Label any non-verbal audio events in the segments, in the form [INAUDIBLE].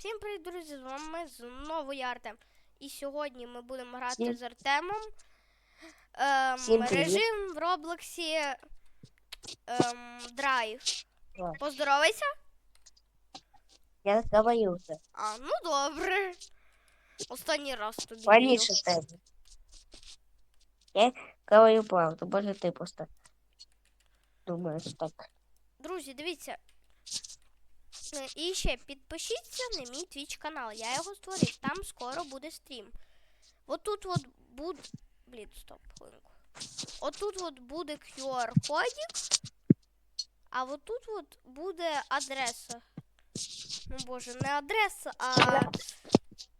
Всім привіт, друзі! З вами знову я Артем. І сьогодні ми будемо грати Всім- з Артемом. Ем, Всім привіт. режим в Роблоксі ем, Драйв. Поздоровайся. Я вже. А, ну добре. Останній раз тобі. Повіше вірю. тебе. Я говорю правду, може ти просто думаєш так. Друзі, дивіться. І ще підпишіться на мій твіч канал. Я його створив. Там скоро буде стрім. От тут от буде. Блін, стоп, хвилинку. От тут от буде QR-кодик, а от тут от буде адреса. Ну боже, не адреса, а.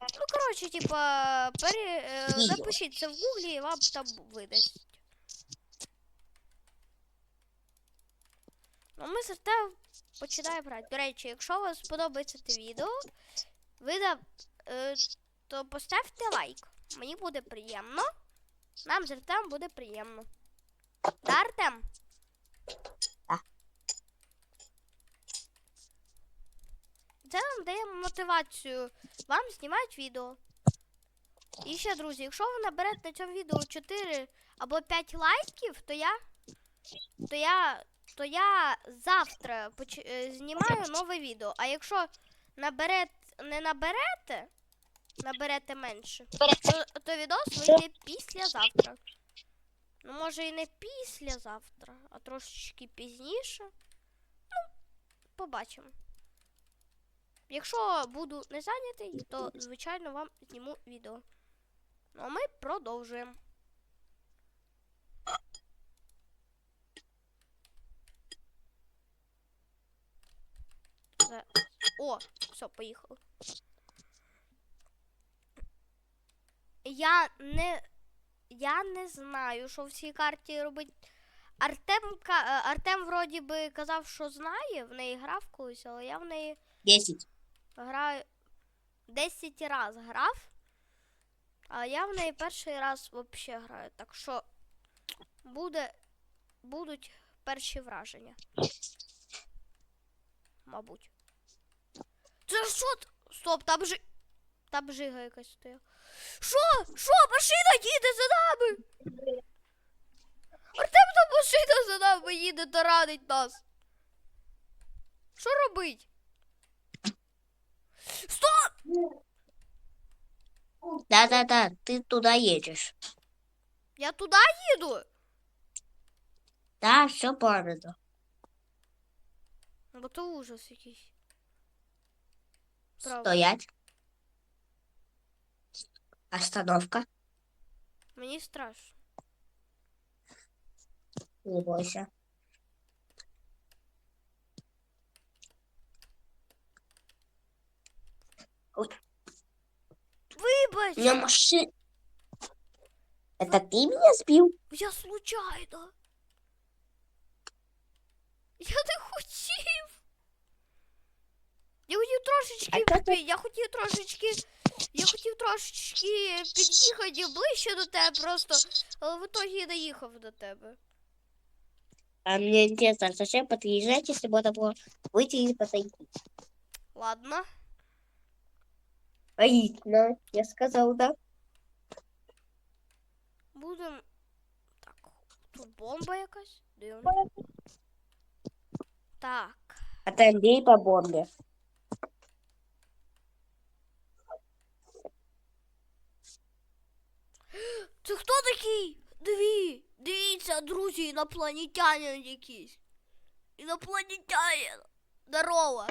Ну, коротше, типа, пере... е, запишіть в гуглі і вам там видасть. Ну, ми з Артем починаємо грати. До речі, якщо вам сподобається це відео, ви да, е, то поставте лайк. Мені буде приємно. Нам з Артем буде приємно. Да, Артем? Так. Це нам дає мотивацію вам знімати відео. І ще, друзі, якщо ви наберете на цьому відео 4 або 5 лайків, то я. То я. То я завтра поч- е, знімаю нове відео. А якщо наберет, не наберете, наберете менше, то, то відос вийде післязавтра. Ну, може і не післязавтра, а трошечки пізніше. Ну, побачимо. Якщо буду не зайнятий, то звичайно вам зніму відео. Ну а ми продовжуємо. Це- О, все, поїхали. Я не. Я не знаю, що в цій карті робить. Артем, е, Артем вроді би казав, що знає, в неї грав колись, але я в неї 10. граю 10 раз грав. А я в неї перший раз взагалі граю. Так що буде, будуть перші враження. Мабуть. Це що? Стоп, там жи. Там жига якась стояла. Що? Що? Машина їде за нами! Артем там машина за нами їде та ранить нас. Що робить? Стоп! Да-да-да, ты туда едешь. Я туди їду. Да, все правильно. Бо то ужас якийсь. Стоять. Остановка. Мені страшно. Не бойся. Вибач! У меня машина. Это ты меня сбил? Я случайно. Я не хотів. Я хотів трошечки. А що ти- пі- Я хотів трошечки. Я хотів трошечки під'їхати ближче до тебе просто, але в итогі я доїхав до тебе. А мне интересно, зачем подъезжать, если можно было выйти и подойти? Ладно. Логично, я сказал, да. Будем. Так, тут бомба якась. Дивно. Так. Это Андрей по бомбе. Це хто такий? Диві, дивіться, друзі, інопланетянин якийсь. Інопланетянин. Здорово.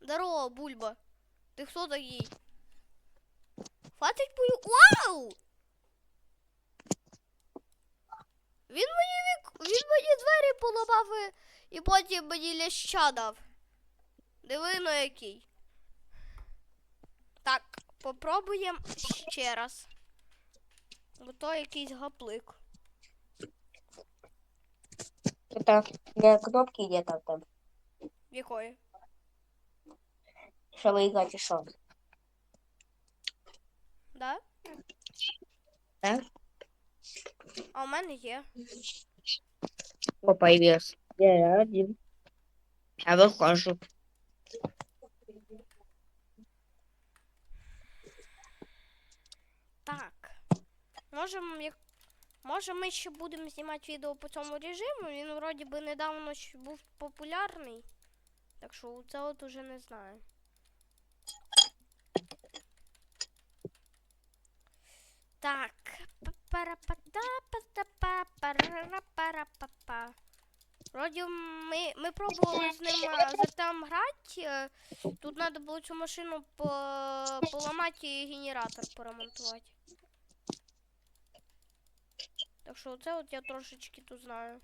Здорово, бульба. Ти хто такий? Хватить бою. Вау! Він мені вік... він мені двері поламав і, потім мені ляща дав. Диви на який. Так, попробуємо ще раз. Бо то якийсь гаплик. Это для кнопки где-то там. Якої? Что выиграть и что? Да? Да? А у мене є. О, появился. Я один. Я выхожу. Може, як... Може, ми ще будемо знімати відео по цьому режиму. Він вроді би недавно був популярний. Так що це от уже не знаю. Так. Вроді ми, ми пробували з ним е, там грати. Тут треба було цю машину по, поламати і генератор поремонтувати. Так що це от я трошечки тут знаю.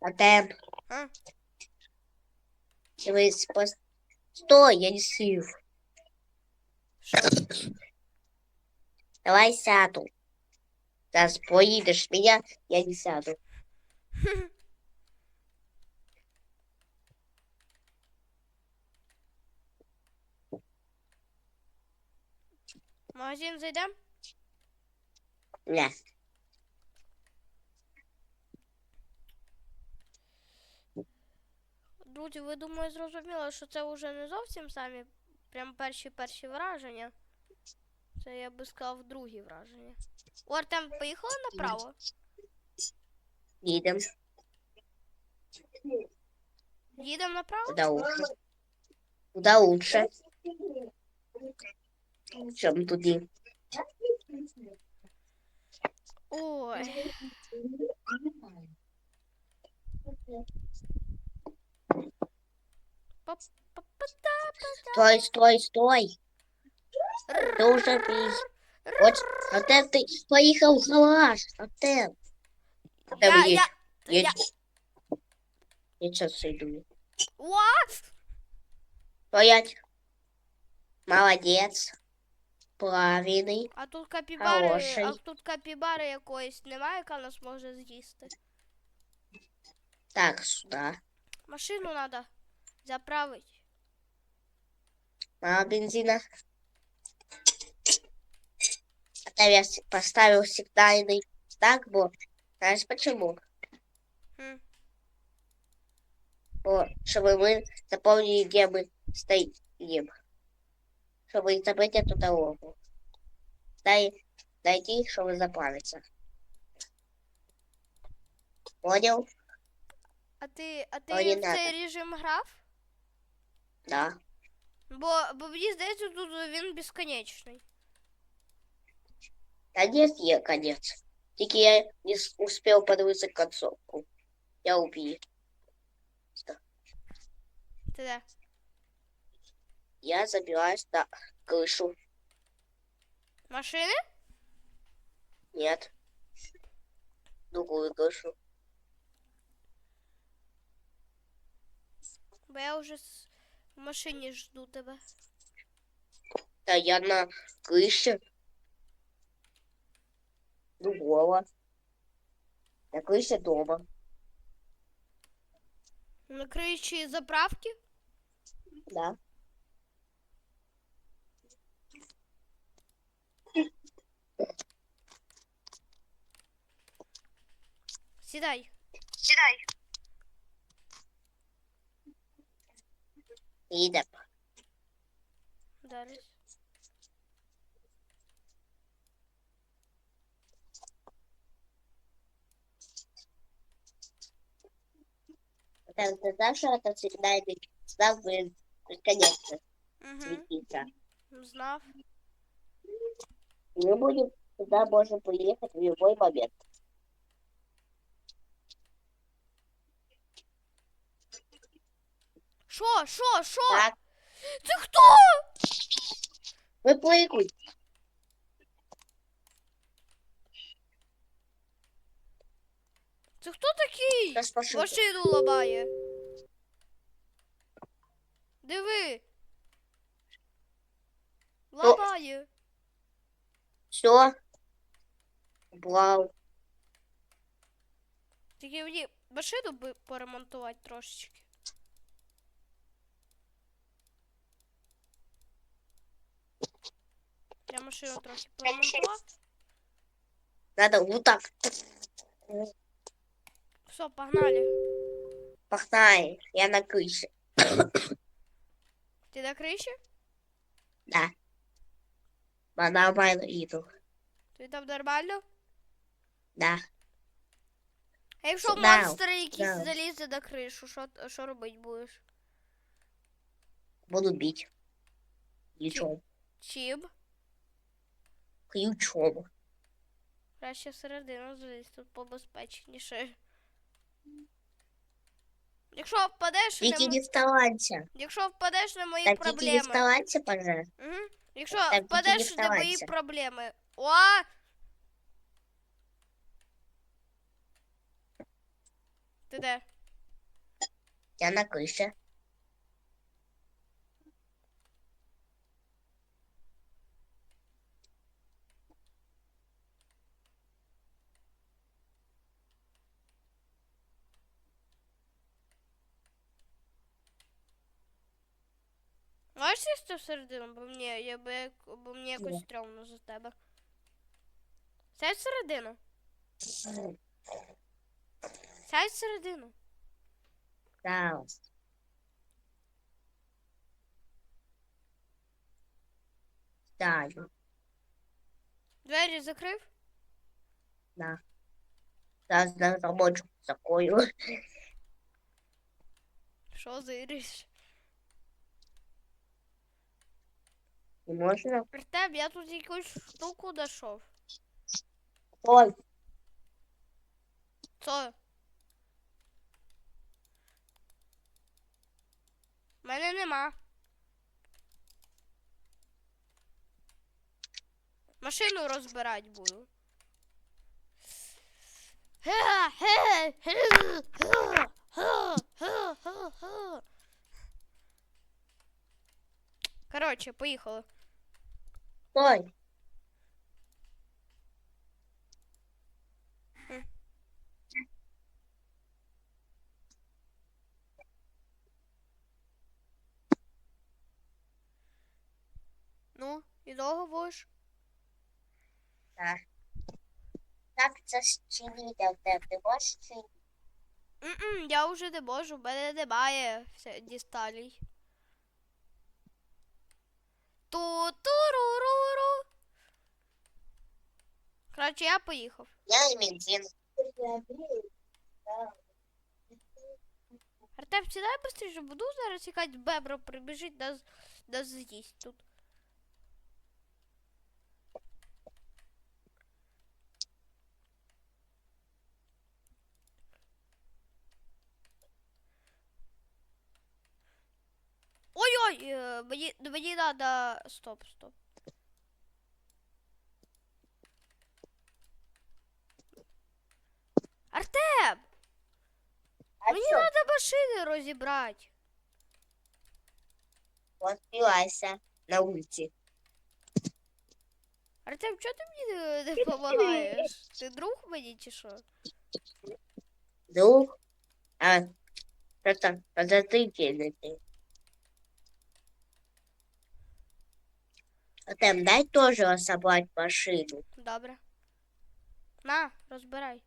Артем, А? дивись, пос... Стой, я не сів. Що? Давай сяду. Зараз поїдеш мене, я не сяду. Магазин зайдемо? Не. Друзі, ви думаю, зрозуміли, що це вже не зовсім самі прям перші перші враження. Це я би сказав другі враження. О, Артем, поїхали направо? Їдем. Їдемо направо? Куда лучше? Куда лучше? Чем туди? Ой. Па-па-па-та-па-та. Стой, стой, стой. Ты уже приехал. Вот, Артем, ты поехал в гараж. Артем. Артем, Я, едь, я, я... едь. Я сейчас сойду. Уа! Стоять. Молодец. Правильный. А тут капібари, Хороший. а тут капібари якоїсь немає, яка нас може з'їсти. Так, сюда. Машину треба заправити. Мало бензина. Это я с- поставил сигнальный знак был. Знаешь почему? Хм. Бо, чтобы мы запомнили, где мы стоим. Чтобы не забыть эту дорогу. Дай, найти, чтобы заправиться. Понял? А ти, а ти Ой, не в цей надо. режим грав? Да. Бо, бо мені здається, тут він безконечний. Конец я конец. Только я не успел подивиться концовку. Я убью. Ти де? Я забираюсь на крышу. Машини? Нет. Другую крышу. Я вже с- в машині жду тебе. Да я на крыше. Другого. На крыше дома. На кричі заправки? Да. Сідай. Идем. Зараз. Это, Потому что Саша это всегда знал бы конечно светиться. Знав. Мы будем туда можем приехать в любой момент. Шо, шо, шо? Так. Ты кто? Вы плыкуй. Машина. Машину ламає. Диви. Ламає. Все. Вау. Тільки мені машину би поремонтувати трошечки. Прям машину трохи поремонтувати. Надо вот так. Все, погнали. Пахтай, я на крыше. Ти на криші? Да. А нормально иду. Ти там нормально? Да. А якщо Да, монстр якийсь да. залізе на кришу, що, що робити будеш? Буду бить. Ключом. Чим? Ключом. Краще всередину залізь, тут побезпечніше. Якщо впадеш Тільки не вставайся. якщо впадеш на мої Так, проблеми. проблеми. вставайся, пожалуйста. Угу. Якщо Так, впадеш на мої проблеми. О! Ти де? Я на крыше. Можеш сісти всередину, бо мені, я би, бо мені якось стрьомно за тебе. Сядь всередину. Сядь всередину. Да. Да, Двері закрив? да. Зараз на замочку закрою. Що зириш? Не можно? Артем, я тут якусь штуку знайшов. Ой, Що? Мене нема. Машину розбирати буду. Коротше, поїхали. ой. Ну, і довго будеш? Так, це ж чинити, а ти можеш? М-м, я вже не можу, в мене немає все- дісталій. Ту-ту-ру-ру-ру. Коротше, я поїхав. Я і бензин. Артем, сідай быстріше, буду зараз якась бебра прибіжить нас, нас з'їсть тут. Ой-ой, е, мені, мені надо... Стоп, стоп. Артем! А Мені що? треба машини розібрати. Розпілася на вулиці. Артем, чого ти мені не, не допомагаєш? [LAUGHS] Ти друг мені чи що? Друг. А, просто подозрительный. А там дай тоже собрать машину. Добре. На, розбирай.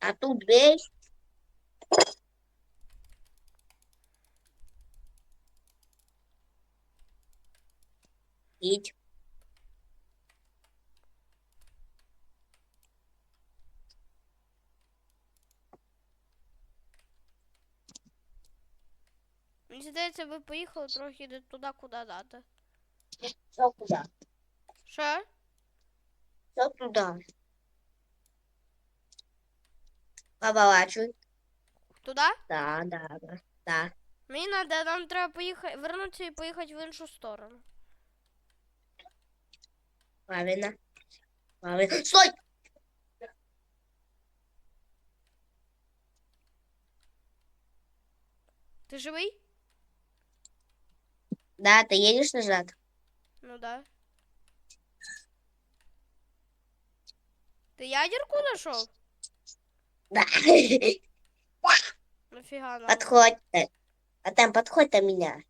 А тут дверь. Идь. Мені здається, ви поїхали трохи не туди, куди надо. Все куда? Що? Все туда. Поворачивай. Туди? Да, да, да. Да. Мені треба, нам треба поїхати, вернутися і поїхати в іншу сторону. Правильно. Правильно. Стой! Ти живий? Да, ты едешь назад? Ну да. Ти ядерку знайшов? Да. Нафіга нам? Подходь. А там подходь до меня.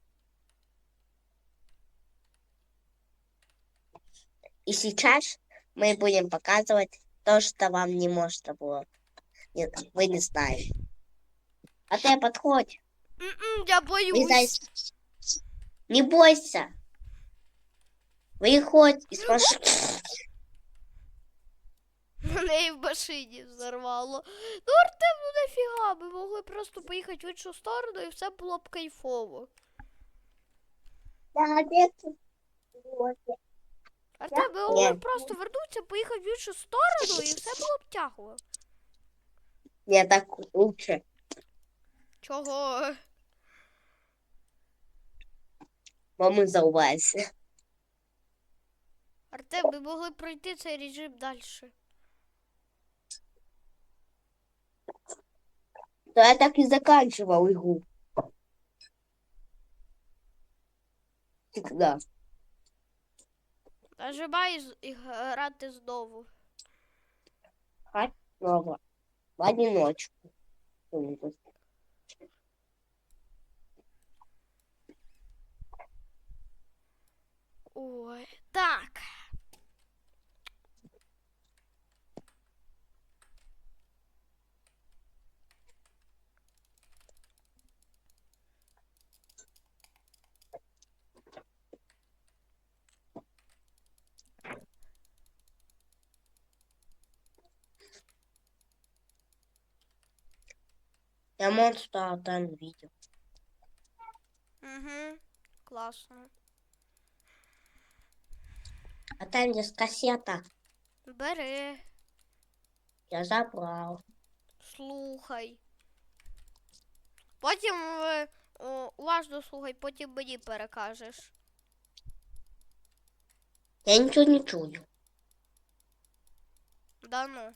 И сейчас мы будем показывать то, что вам не можно было. Нет, вы не знаете. А ты подходь. М-м, я Вылезай. боюсь. Не бойся. Выходь из машины. Мене і в машині взорвало. Ну, Артем, ну нафіга, ми могли просто поїхати в іншу сторону і все було б кайфово. Да, нет. Артем, ми могли Ні. просто вернутися, поїхати в іншу сторону і все було б тягло. Не так лучше. Чого? Бо ми заувайся. Артем, ми могли пройти цей режим далі. То я так и заканчивал игру. Всегда. Нажимай з- і грати знову. Снова. В одиночку. Ой, так. Я монстра там видел. Угу. Класно. А там есть кассета. Бери, Я забрал. слухай. Потім е, о, уважно слухай, потім мені перекажеш. Я ничего не чую. Да ну.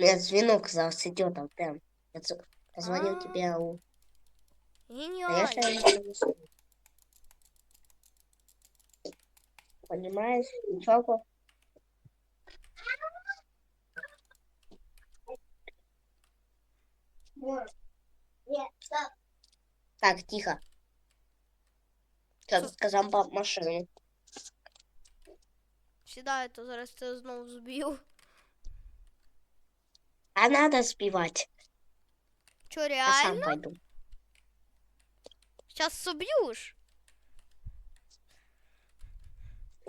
Меня звонок зараз идет там. там. Я позвонил А. тебе. у- Геніально. Конечно, я ничего не слышу. Понимаешь? Ничего. Так, тихо. Сейчас сказал по машину. Сідай, то зараз це знову зб'ю. А надо сбивать. Чо, Я сам пойду. Зараз соб'юш?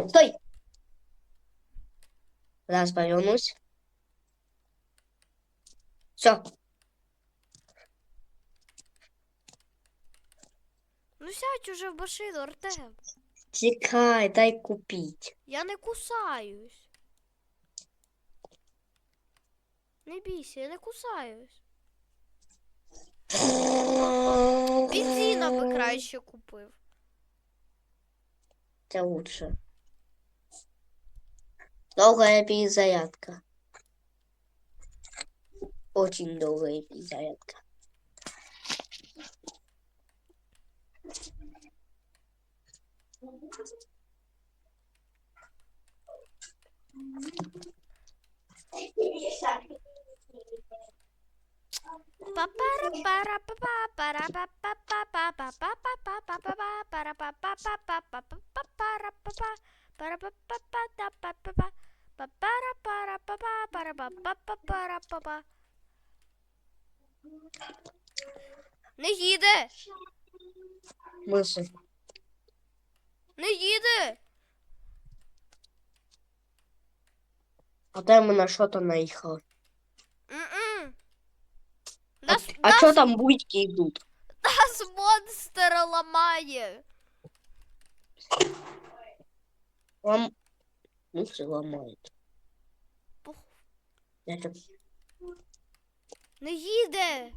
Стой! Раз повернусь. Все. Ну сядь уже в машину, Артем. Тикай, дай купить. Я не кусаюсь. Не бійся, я не кусаюсь. [LAUGHS] Бензина би краще купив. Это лучше. Долгая перезарядка. Очень долгая перезарядка. Не їде! Мысль. Не їде! А там мы на что-то наехали. М-м. А, Нас, а нас, что там буйки идут? нас монстр ламає. Лом... Ну, все ломает. Пух. Я так... Не їде!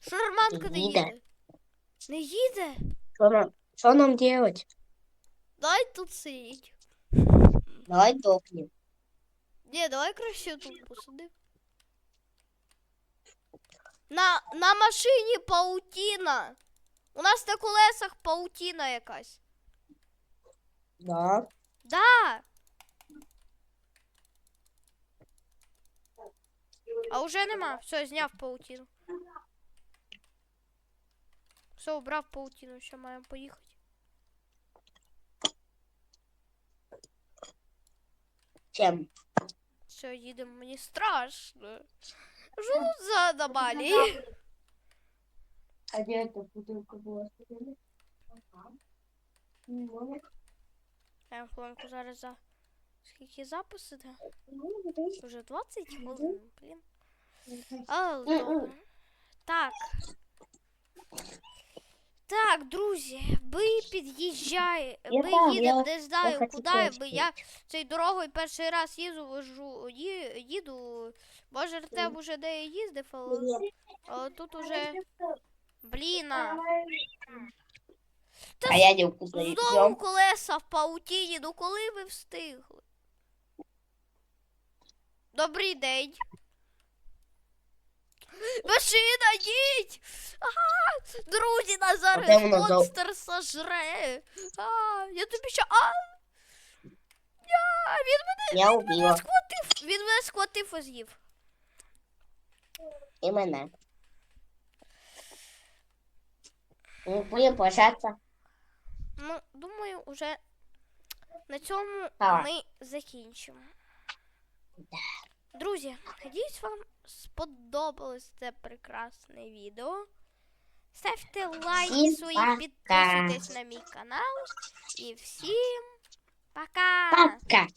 Шурманка не Їде. їде. Не їде? Что нам, что нам делать? Дай тут сидіть. Давай дохнем. Ні, давай краще тут посидим. На, на машині паутіна. У нас на колесах паутіна якась. Да. Да. А уже нема. Все, зняв паутіну. Все, убрав паутіну, ще маємо поїхати. Чем? Все, їдемо, мені страшно. Що тут за аномалії? А где эта бутылка была? Я хвилинку зараз за. Скільки запис іде? Уже 20 хвилин, блін. А, добре. Так. Так, друзі, ви під'їжджаєте, Я ми їдемо, не знаю хочу куди, бо я цією дорогою перший раз їду, вожу, ї- їду. Може, Артем уже де їздив, але, але тут уже, блін. Та А я не Знову колеса в паутіні, ну коли ви встигли? Добрий день. Машина, їдь! Ага! Друзі, нас зараз воно за- монстр сожре. А, я тобі ще. А! Я, він мене Я убила. схватив. Він мене схватив і з'їв. И мене. Мы будем прощаться. Ну, думаю, уже на цьому Так. ми закінчимо. Друзі, надіюсь, вам сподобалось це прекрасне відео. Ставте лайки свої, підписуйтесь на мій канал. І всім пока! Пока.